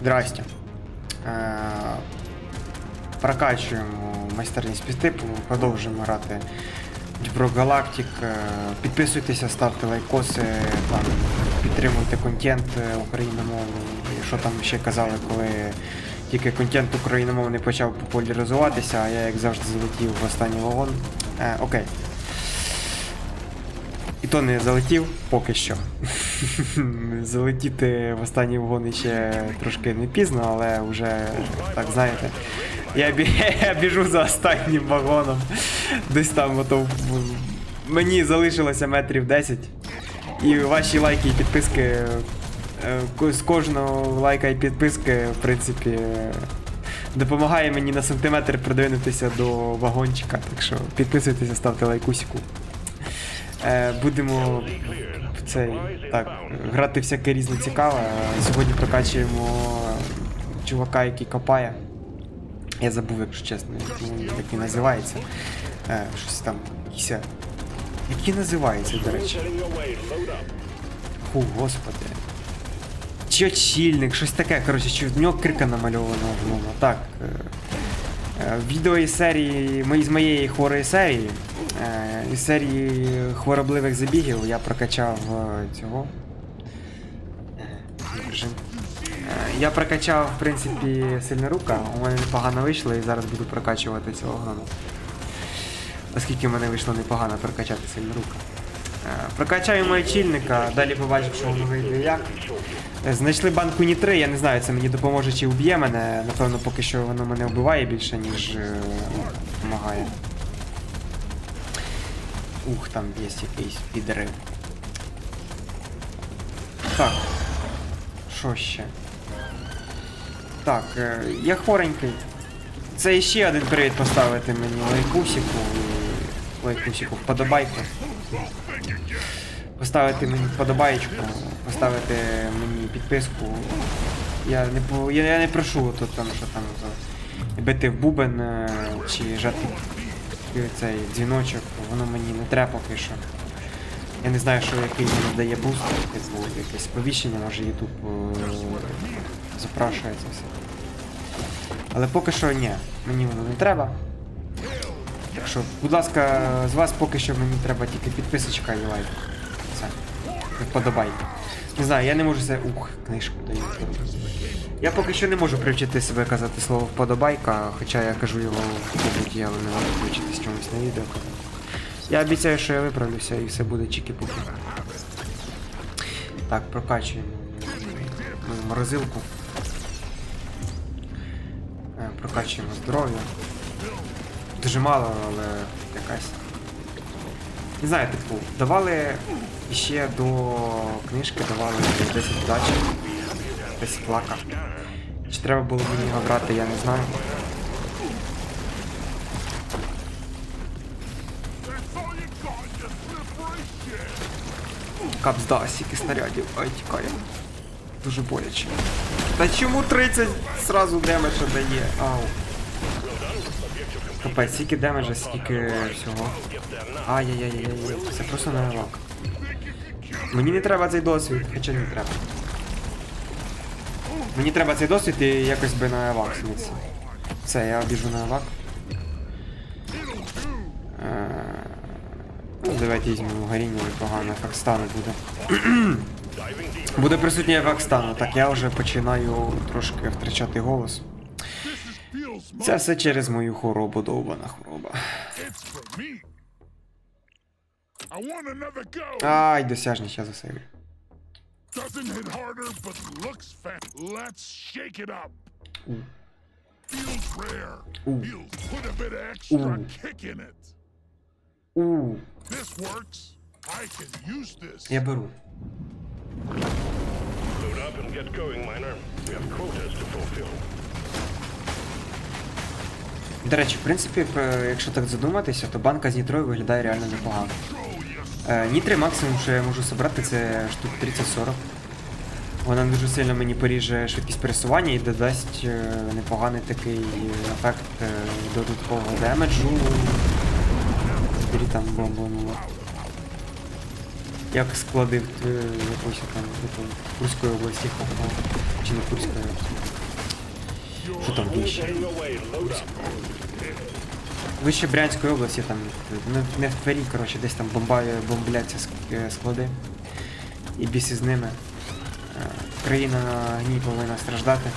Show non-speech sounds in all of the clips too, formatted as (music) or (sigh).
Здрасте. Е, Прокачуємо майстерність під типу, продовжуємо грати Rock Galactic. Е, Підписуйтеся, ставте лайкоси, підтримуйте контент е, україномовний. Що там ще казали, коли тільки контент україномовний почав популяризуватися, а я як завжди залетів в останній вагон. Окей. І то не залетів поки що. (laughs) Залетіти в останній вагон ще трошки не пізно, але вже так знаєте. Я, бі... (laughs) я біжу за останнім вагоном. Десь там ото мені залишилося метрів 10. І ваші лайки і підписки. е, З кожного лайка і підписки, в принципі, допомагає мені на сантиметр придвинутися до вагончика. Так що підписуйтеся, ставте лайкусіку. Е, будемо в цей так грати всяке різне цікаве. Е, Сьогодні прокачуємо чувака, який копає. Я забув, якщо чесно, як він, називається. Е, щось там. е, Який називається, до речі. Фу, господи. Чи очільник, щось таке, коротше, чи в нього крика намальовано в. Так. Е, Відео із серії, з моєї хворої серії. е, Із серії хворобливих забігів я прокачав е, цього. Я прокачав, в принципі, сильнорука, у мене непогано вийшло і зараз буду прокачувати цього гнома. Оскільки в мене вийшло непогано прокачати сильнорука. Е, Прокачаємо очільника, далі побачимо, що воно вийде як. Е, Знайшли банку Нітри, я не знаю, це мені допоможе чи вб'є мене. Напевно, поки що воно мене вбиває більше, ніж е, допомагає. Ух, там є якийсь підрив. Так. Що ще? Так, е, я хворенький. Це ще один привід поставити мені лайкусіку лайкусіку вподобайку. Поставити мені вподобайку, поставити мені підписку. Я не я, я не прошу тут там, що там за бити в бубен е, чи жати цей дзвіночок, воно мені не треба поки що. Я не знаю, що який мені дає буст, типу якесь сповіщення, може YouTube е, запрашує це все. Але поки що ні, мені воно не треба. Так що, будь ласка, з вас поки що мені треба тільки підписочка і лайк. І Не знаю, я не можу це. Ух, книжку даю. Я поки що не можу привчити себе казати слово вподобайка, хоча я кажу його будь але не можу привчитись чомусь на відео. Я обіцяю, що я виправлюся і все буде чікі-пуки. Так, прокачуємо морозилку. Е, Прокачуємо здоров'я. Дуже мало, але якась. Не знаю, типу, давали ще до книжки давали 10 удачі. 10 лака. Чи треба було мені його брати, я не знаю. Капзда, стільки снарядів. Ай, тікає. Дуже боляче. Та чому 30 сразу демеджа дає? Ау. Капець, скільки демеджа, скільки всього. Ай-яй-яй-яй-яй. Це просто лак. Мені не треба цей досвід, хоча не треба. Мені треба цей досвід і якось би на евак смітися. Все, я біжу на евак. Е, Ну, давайте візьмемо горіння непогано, ефект стану буде. (clears throat) буде присутній ефект стану. Так, я вже починаю трошки втрачати голос. Це все через мою хворобу, довбана хвороба. Want another go. Ай, досяжність, я засейвлю. Doesn't hit harder, but looks fat. Let's shake it up. Ooh. Feels rare. Ooh. Feels put a bit of extra Ooh. kick in it. У, This works. I can use this. я беру. Load up and get going, miner. We have quotas to fulfill. До речі, в принципі, якщо так задуматися, то банка з нітрою виглядає реально непогано. Е, Нітри максимум, що я можу зібрати, це штук 30-40. Вона дуже сильно мені поріже швидкість пересування і додасть е, непоганий такий ефект е, додаткового демеджу. Бері там бомбу. Як склади в е, там типу, Курської області. Чи не Курської. Що там вище? Вище Брянської області, там не, не в Твері, коротше, десь там бомбає, бомбляться е, склади. І біси з ними. Е, Країна на гній повинна страждати.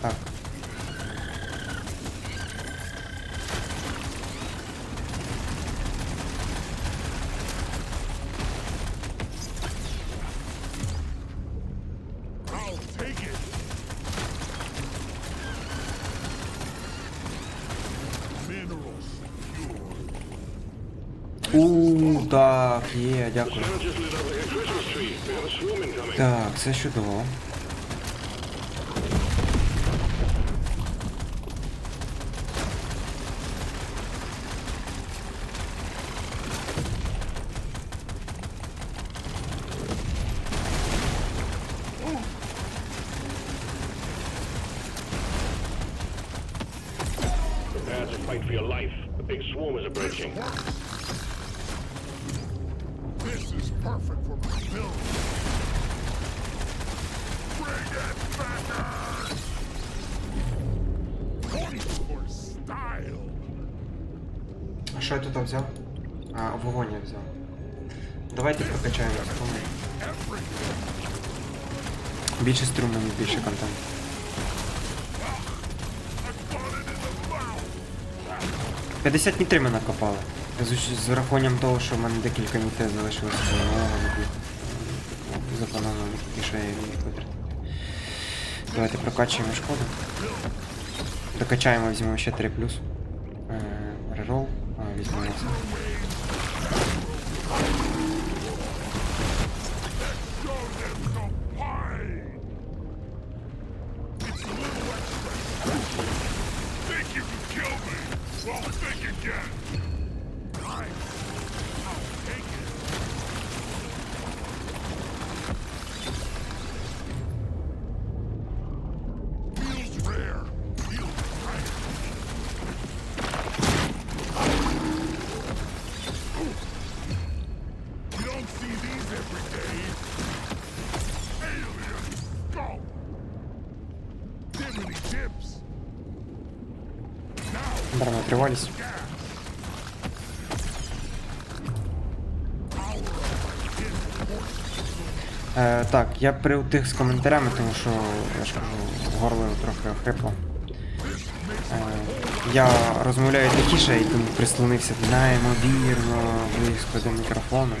Так. I'll take it. Minerals secure. У, так, є, дякую. Sun just lit up like a Christmas tree. We have a swarm incoming. Так, це чудово. Що я тут взяв? А, вогонь я взяв. Давайте прокачаємо струму. Більше струму, більше контенту. 50 нітрів ми накопали. З, з урахуванням того, що в мене декілька нітрів залишилося заплановано тільки що я їх витратив. Давайте прокачуємо шкоду. Докачаємо, візьмемо ще 3 плюс. Hit Е, так, я приутих з коментарями, тому що я ж кажу, горло трохи охрипло. Е, я розмовляю тихіше і тому прислонився неймовірно близько до мікрофону.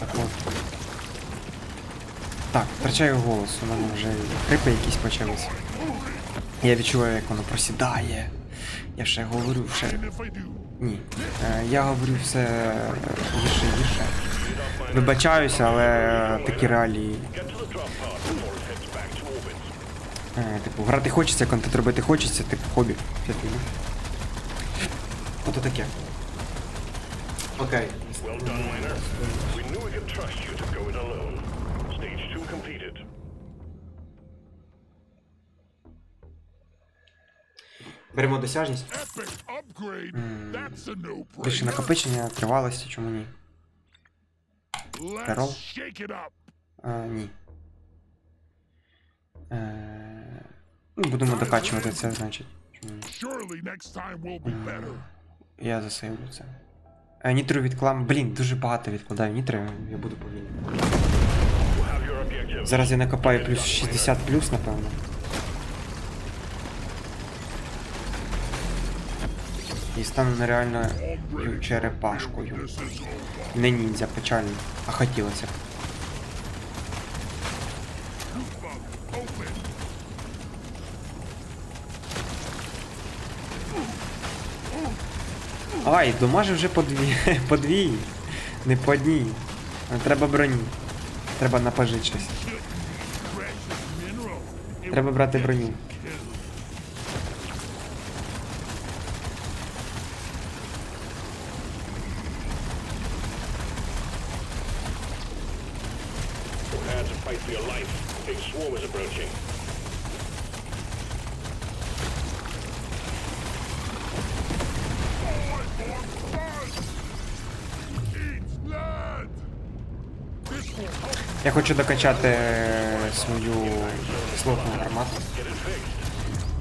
От. Так, втрачаю голос, у мене вже хрипи якісь почалися. Я відчуваю, як воно просідає. Я ще говорю, ще. Ні. Е, я говорю все гірше і гірше. Вибачаюся, але такі реалії. Е, типу, грати хочеться, контент робити хочеться, типу хобі. Вся. Ото таке. Окей. Беремо досяжність. Більше накопичення, тривалості, чому ні? Let's Перо. shake it up. А, ні. Е, ну, будемо докачувати це, значить. Чому ні? Я засейвлю це. Е, Нітру відклам. Блін, дуже багато відкладаю нітри, я буду повільний. Зараз я накопаю плюс 60 плюс, напевно. І стану нереально черепашкою. Is over. Не ніндзя, печально. А хотілося б. Ай, домажи вже по дві. (laughs) по дві. Не по одній. Треба броні. Треба напажити щось. Precious mineral. It Треба брати броню. to fight for your life. Big swarm is approaching. Я хочу докачати е, свою кислотну гармату.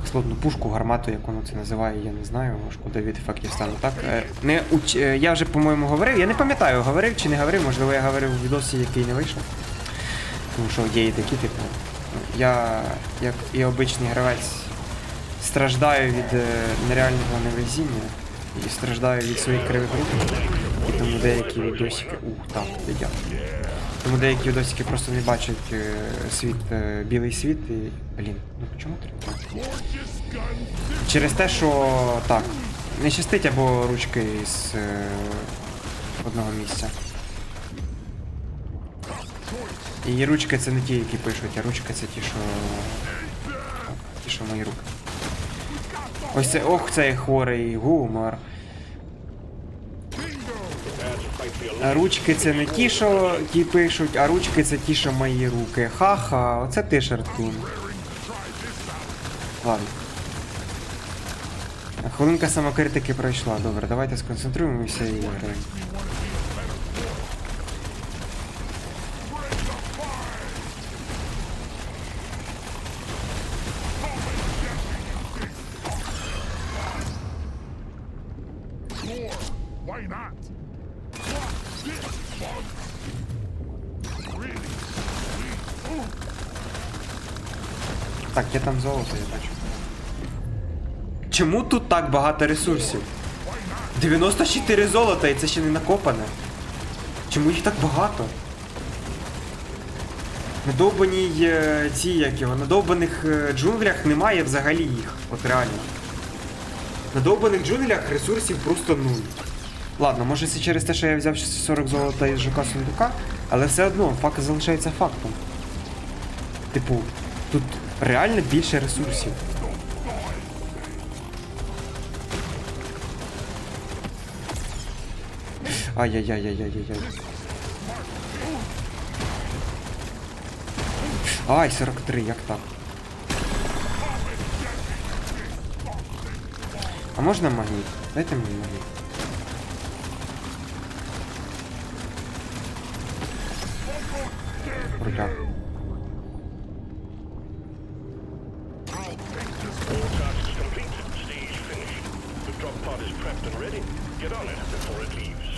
Кислотну пушку, гармату, як воно це називає, я не знаю, шкода від фактів стану. Так? Е, не, е, Я вже, по-моєму, говорив, я не пам'ятаю, говорив чи не говорив, можливо, я говорив у відосі, який не вийшов. Тому що є і такі, типу. Я, як і обичний гравець, страждаю від е, нереального невезіння і страждаю від своїх кривих рук. І тому деякі відосики. Ух, там, я. Тому деякі відосики просто не бачать е, світ, е, білий світ і. Блін, ну чому треба? Через те, що так, не щастить або ручки з одного місця. І ручки це не ті, які пишуть, а ручки це ті, що. Ті, що мої руки. Ось це ох, цей хворий гумор. Ручки це не ті, що ті пишуть, а ручки це ті, що мої руки. Ха-ха, оце ти шаркун. Ладно. Хвилинка самокритики пройшла. Добре, давайте сконцентруємося і граємо. Золото, я бачу. Чому тут так багато ресурсів? 94 золота і це ще не накопане. Чому їх так багато? Надовбаній е, ці як його, на е, джунглях немає взагалі їх. От реально. На довбаних джунглях ресурсів просто нуль. Ладно, може це через те, що я взяв 40 золота із жука сундука, але все одно факт залишається фактом. Типу, тут реально більше ресурсів. Ай-яй-яй-яй-яй-яй. Ай, 43, як так? А можна магніт? Дайте мені магніт. All tasks complete. Stage finished. The drop pod is prepped and ready. Get on it before it leaves.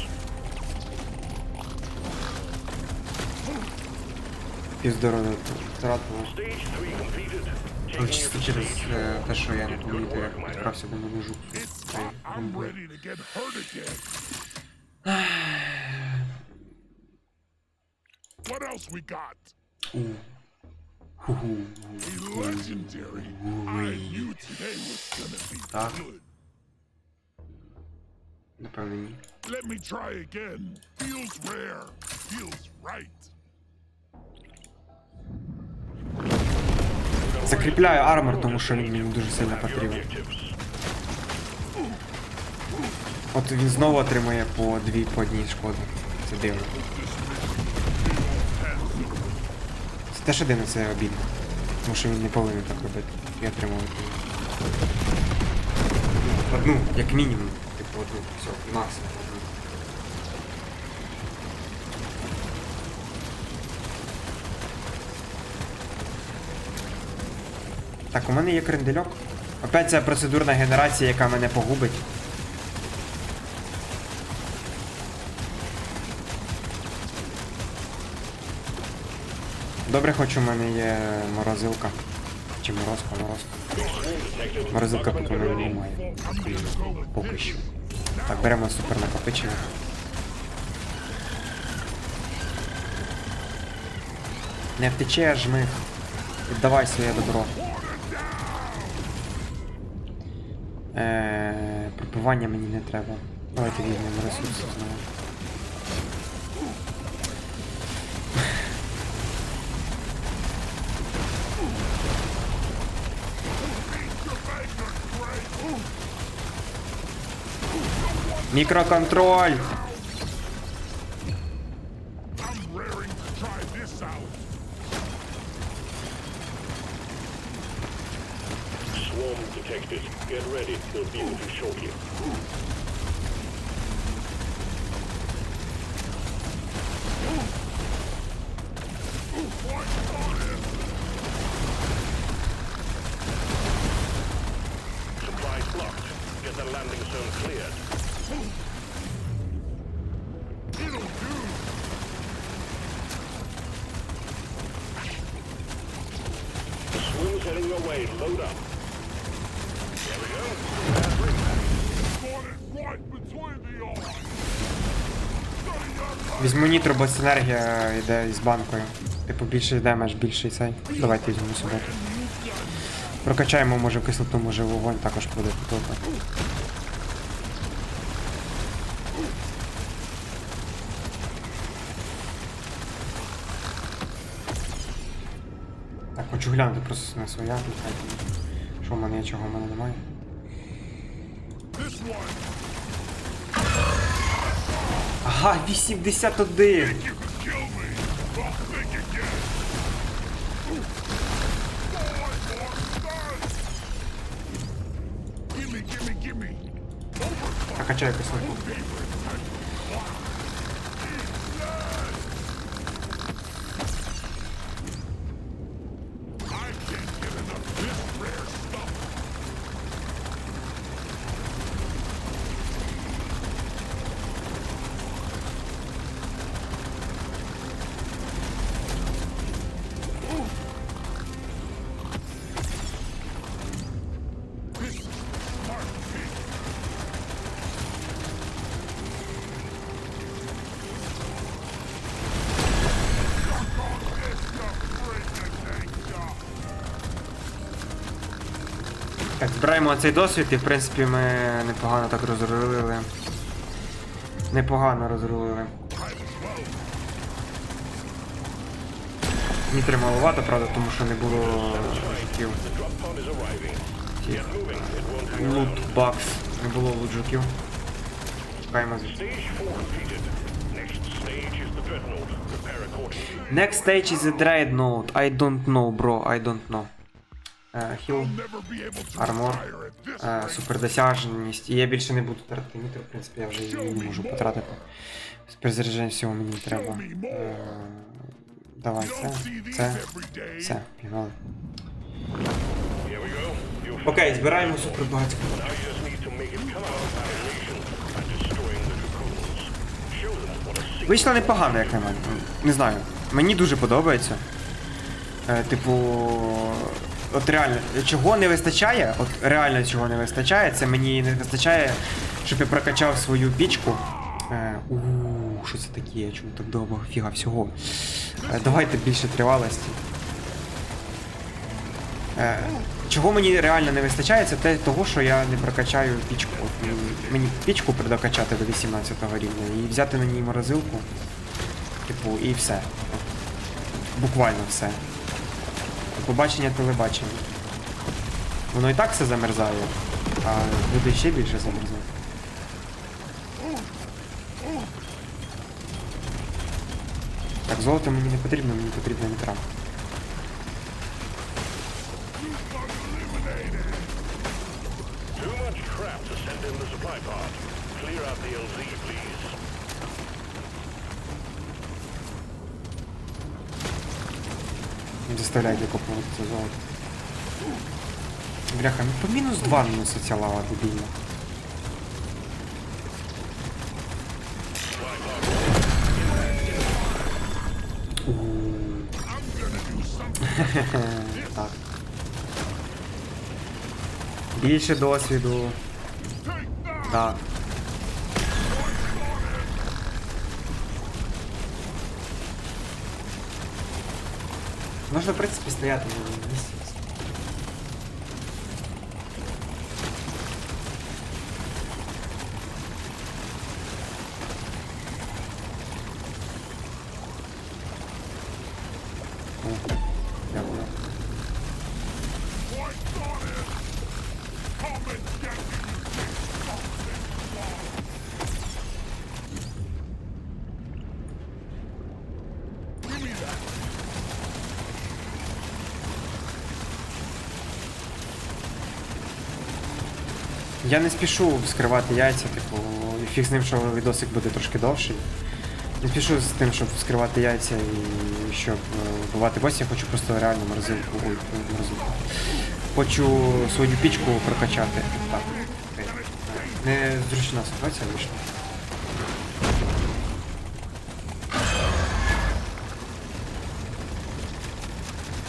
Піздорово втратило. Stage 3 completed. Ну, Taking чисто you to через stage е, те, що я не помітив, як підкрався до мене жук. It's I'm ready to get hurt again. What else we got? Ху-ху. Так. Напевно, ні. Let me try again. Feels rare. Feels right. Закріпляю армор, тому що він мені дуже сильно потрібен. От він знову отримує по дві по одній шкоди. Це дивно. Це теж дивно, це обідно. Тому що він не повинен так робити. І отримувати. Одну, як мінімум. Типу одну. Все, максимум. Так, у мене є крендельок. Опять ця процедурна генерація, яка мене погубить. Добре, хоч у мене є морозилка. Чи морозка, морозка. Морозилка поки мене немає. Поки що. Так, беремо супер накопичення. Не втече, жми. Віддавай своє добро. Е, пропивання мені не треба. Давайте візьмемо ресурси знову. Мікроконтроль! I'm raring to try this out. Swarm detected. Get ready. They'll be with you shortly. Візьму нітро, бо синергія йде із банкою. Типу більший демедж, більший цей. Давайте візьмемо собі. Прокачаємо, може в кислоту, може вогонь також буде добре. Так, хочу глянути просто на своя, що в мене є, чого в мене немає. This one. Ага, 81! You can kill Так, збираємо цей досвід і в принципі ми непогано так розрулили. Непогано розрулили. Нітри маловато, правда, тому що не було жуків. The drop pod is arriving. Get moving. It won't hang Лут around. бакс. Не було лут жуків. Чекаємо звідси. Stage 4 completed. Next stage is the dreadnought. Prepare accordingly. Next stage is a dreadnought. I don't know, bro. I don't know. Е, to армор, е, супердосяжність. І я більше не буду тратити нітри, в принципі, я вже її не можу потратити. Перезарядження всього мені не треба. Е, Давай, це, це, це, пігнали. Окей, збираємо супер багатько. Now you just need to make it come out of hibernation by destroying the cocoons. Show them what a secret Вийшло непогано, як на мене. Не знаю. Мені дуже подобається. Типу. От реально, чого не вистачає, от реально чого не вистачає, це мені не вистачає, щоб я прокачав свою пічку. Е, у що це таке? Я Чому так довго? Фіга всього. Е, давайте більше тривалості. Е, чого мені реально не вистачає, це те того, що я не прокачаю пічку. От мені, пічку придокачати до 18 рівня і взяти на ній морозилку. Типу, і все. Буквально все. Побачення телебачення. Воно і так все замерзає, а буде ще більше замерзати. Так, золото мені не потрібно, мені потрібна нітра. Too much crap to send in the supply pod. Clear out the LZ, please. Не заставляйте купувати це золото. Бляха, ну по мінус 2 мінуса ця лава дебільна. (laughs) Так. Більше досвіду. Так. Можна, в принципі, стояти на місці. О, Дякую. What's on it? Come and get me, you big fucking swine. Give me that. Я не спішу вскривати яйця, типу, і фіг з ним, що відосик буде трошки довший. Не спішу з тим, щоб вскривати яйця і щоб е, вбивати босів, я хочу просто реально морозилку. Ой, морозилку. Хочу свою пічку прокачати. Так. Незручна ситуація вийшла.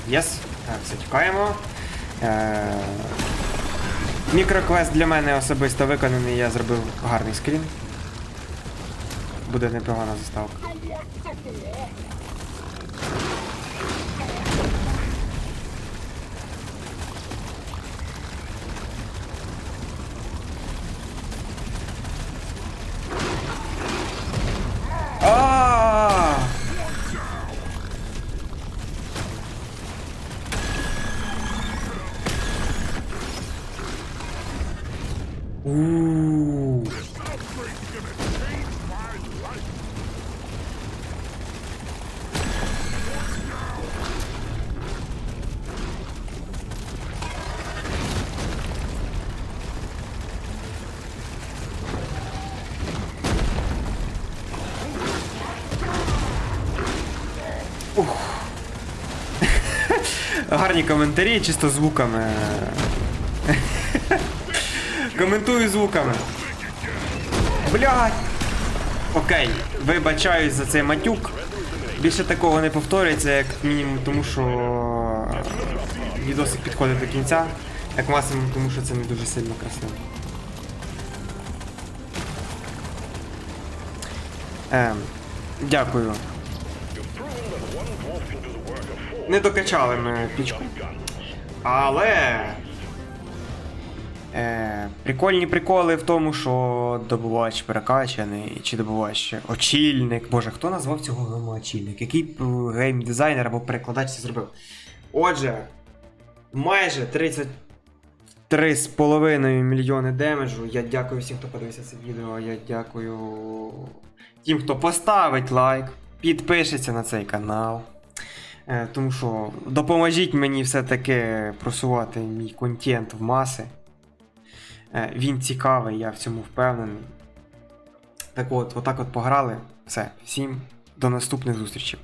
Єс. Так, все, тікаємо. Е, Мікроквест для мене особисто виконаний, я зробив гарний скрін. Буде непогана заставка. Гарні коментарі, чисто звуками. Коментую звуками. Блядь! Окей, вибачаюсь за цей матюк. Більше такого не повторюється, як мінімум, тому що відосик підходить до кінця. Як максимум, тому що це не дуже сильно красиво. Ем, дякую. Не докачали ми пічку. Але. Е, прикольні приколи в тому, що добувач перекачаний, чи добувач очільник. Боже, хто назвав цього гнома очільник? Який геймдизайнер або перекладач це зробив? Отже, майже 33,5 мільйони демеджу. Я дякую всім, хто подивився це відео. Я дякую тим, хто поставить лайк, підпишеться на цей канал. Е, Тому що допоможіть мені все-таки просувати мій контент в маси. Е, Він цікавий, я в цьому впевнений. Так от, отак от пограли. Все, всім до наступних зустрічей.